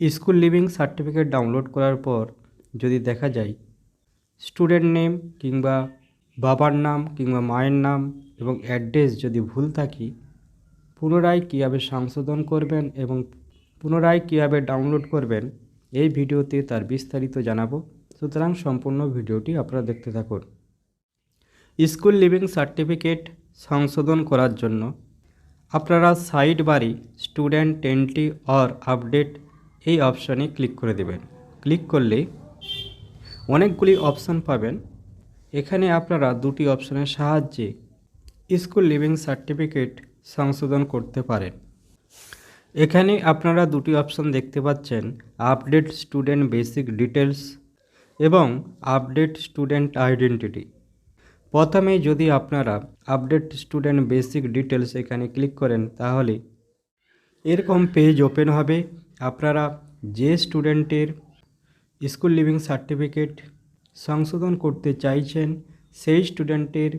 School living certificate download করার পর যদি দেখা যায়, স্টুডেন্ট নেম কিংবা বাবার নাম কিংবা মায়ের নাম এবং অ্যাড্রেস যদি ভুল থাকি, পুনরায় কীভাবে সংশোধন করবেন এবং পুনরায় কীভাবে ডাউনলোড করবেন, এই ভিডিওতে তার বিস্তারিত জানাব। সুতরাং সম্পূর্ণ ভিডিওটি আপনারা দেখতে থাকুন। স্কুল লিভিং সার্টিফিকেট সংশোধন করার জন্য আপনারা সাইড বারে স্টুডেন্ট এন্ট্রি অর আপডেট এই অপশানে ক্লিক করে দেবেন। ক্লিক করলে অনেকগুলি অপশান পাবেন। এখানে আপনারা দুটি অপশানের সাহায্যে স্কুল লিভিং সার্টিফিকেট সংশোধন করতে পারেন। এখানে আপনারা দুটি অপশান দেখতে পাচ্ছেন, আপডেট স্টুডেন্ট বেসিক ডিটেলস এবং আপডেট স্টুডেন্ট আইডেন্টিটি। প্রথমে যদি আপনারা আপডেট স্টুডেন্ট বেসিক ডিটেলস এখানে ক্লিক করেন, তাহলে এরকম পেজ ওপেন হবে। আপনারা যে স্টুডেন্টের স্কুল লিভিং সার্টিফিকেট সংশোধন করতে চাইছেন, সেই স্টুডেন্টের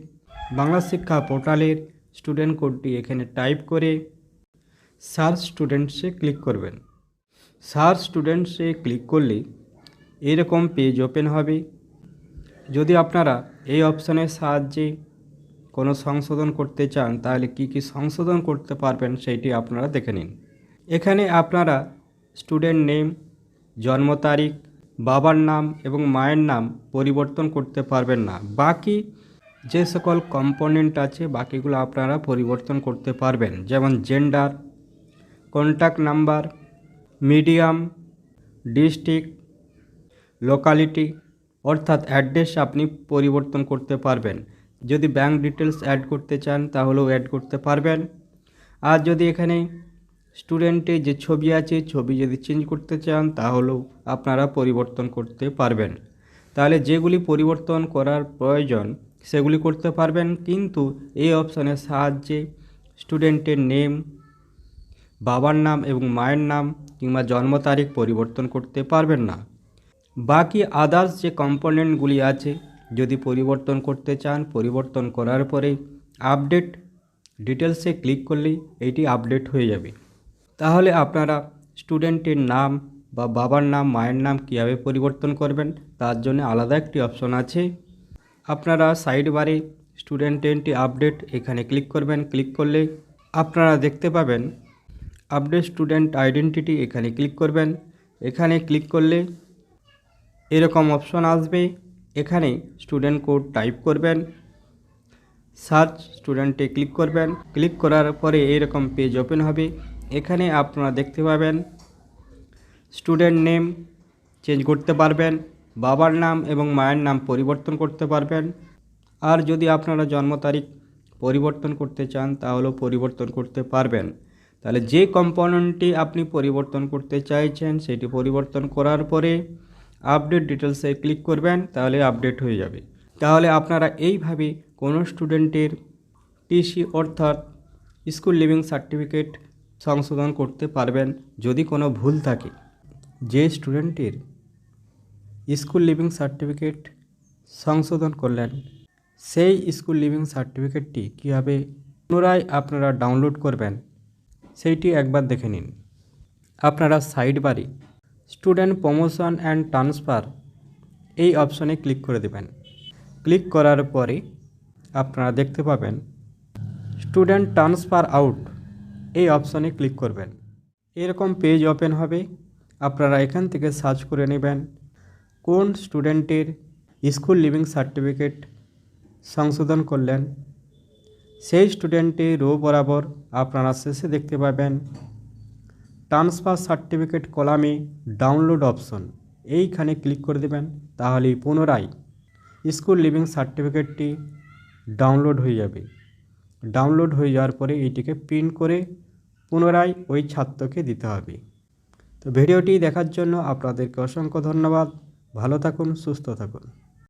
বাংলা শিক্ষা পোর্টালের স্টুডেন্ট কোডটি এখানে টাইপ করে সার্চ স্টুডেন্টসে ক্লিক করবেন। সার্চ স্টুডেন্টসে ক্লিক করলে এরকম পেজ ওপেন হবে। যদি আপনারা এই অপশানের সাহায্যে কোনো সংশোধন করতে চান, তাহলে কি কি সংশোধন করতে পারবেন সেইটি আপনারা দেখে নিন। এখানে আপনারা স্টুডেন্ট নেম, জন্ম তারিখ, বাবার নাম এবং মায়ের নাম পরিবর্তন করতে পারবেন না। বাকি যে সকল কম্পোনেন্ট আছে, বাকিগুলো আপনারা পরিবর্তন করতে পারবেন। যেমন gender contact number medium district locality অর্থাৎ অ্যাড্রেস আপনি পরিবর্তন করতে পারবেন। যদি ব্যাংক ডিটেলস অ্যাড করতে চান, তাহলেও অ্যাড করতে পারবেন। আর যদি এখানে স্টুডেন্টে যে ছবি আছে, ছবি যদি চেঞ্জ করতে চান, তাহলেও আপনারা পরিবর্তন করতে পারবেন। তাহলে যেগুলি পরিবর্তন করার প্রয়োজন, সেগুলি করতে পারবেন, কিন্তু এই অপশানের সাহায্যে স্টুডেন্টের নেম বাবার নাম এবং মায়ের নাম কিংবা জন্ম তারিখ পরিবর্তন করতে পারবেন না। বাকি আদার্স যে কম্পোনেন্টগুলি আছে, যদি পরিবর্তন করতে চান, পরিবর্তন করার পরে আপডেট ডিটেলসে ক্লিক করলেই এইটি আপডেট হয়ে যাবে। তাহলে আপনারা স্টুডেন্টের নাম বা বাবার নাম, মায়ের নাম কীভাবে পরিবর্তন করবেন? তার জন্য আলাদা একটি অপশন আছে। আপনারা সাইড বারে স্টুডেন্ট টেনটি আপডেট এখানে ক্লিক করবেন। ক্লিক করলে আপনারা দেখতে পাবেন আপডেট স্টুডেন্ট আইডেন্টিটি এখানে ক্লিক করবেন। এখানে ক্লিক করলে এরকম অপশন আসবে। এখানে স্টুডেন্ট কোড টাইপ করবেন। সার্চ স্টুডেন্টে ক্লিক করবেন। ক্লিক করার পরে এরকম পেজ ওপেন হবে। এখানে আপনারা দেখতে পাবেন স্টুডেন্ট নেম চেঞ্জ করতে পারবেন, বাবার নাম এবং মায়ের নাম পরিবর্তন করতে পারবেন। আর যদি আপনারা জন্ম তারিখ পরিবর্তন করতে চান, তাহলেও পরিবর্তন করতে পারবেন। তাহলে যে কম্পোনেন্টটি আপনি পরিবর্তন করতে চাইছেন, সেটি পরিবর্তন করার পরে আপডেট ডিটেলসে ক্লিক করবেন, তাহলে আপডেট হয়ে যাবে। তাহলে আপনারা এইভাবে কোনো স্টুডেন্টের টিসি অর্থাৎ স্কুল লিভিং সার্টিফিকেট সংশোধন করতে পারবেন যদি কোনো ভুল থাকে। যে স্টুডেন্টের স্কুল লিভিং সার্টিফিকেট সংশোধন করলেন, সেই স্কুল লিভিং সার্টিফিকেটটি কীভাবে পুনরায় আপনারা ডাউনলোড করবেন, সেইটি একবার দেখে নিন। আপনারা সাইড বারে স্টুডেন্ট প্রমোশন অ্যান্ড ট্রান্সফার এই অপশনে ক্লিক করে দেবেন। ক্লিক করার পরে আপনারা দেখতে পাবেন স্টুডেন্ট ট্রান্সফার আউট। এই অপশনে ক্লিক করবেন। এরকম পেজ ওপেন হবে। আপনারা এখান থেকে সার্চ করে নেবেন কোন স্টুডেন্টের স্কুল লিভিং সার্টিফিকেট সংশোধন করলেন। সেই স্টুডেন্টে রো বরাবর আপনারা শেষে দেখতে পাবেন ট্রান্সফার সার্টিফিকেট কলামে ডাউনলোড অপশন। এইখানে ক্লিক করে দেবেন, তাহলেই পুনরায় স্কুল লিভিং সার্টিফিকেটটি ডাউনলোড হয়ে যাবে। ডাউনলোড হয়ে যাওয়ার পরে এইটিকে প্রিন্ট করে পুনরায় ওই ছাত্রকে দিতে হবে। তো ভিডিওটি দেখার জন্য আপনাদেরকে অসংখ্য ধন্যবাদ। ভালো থাকুন, সুস্থ থাকুন।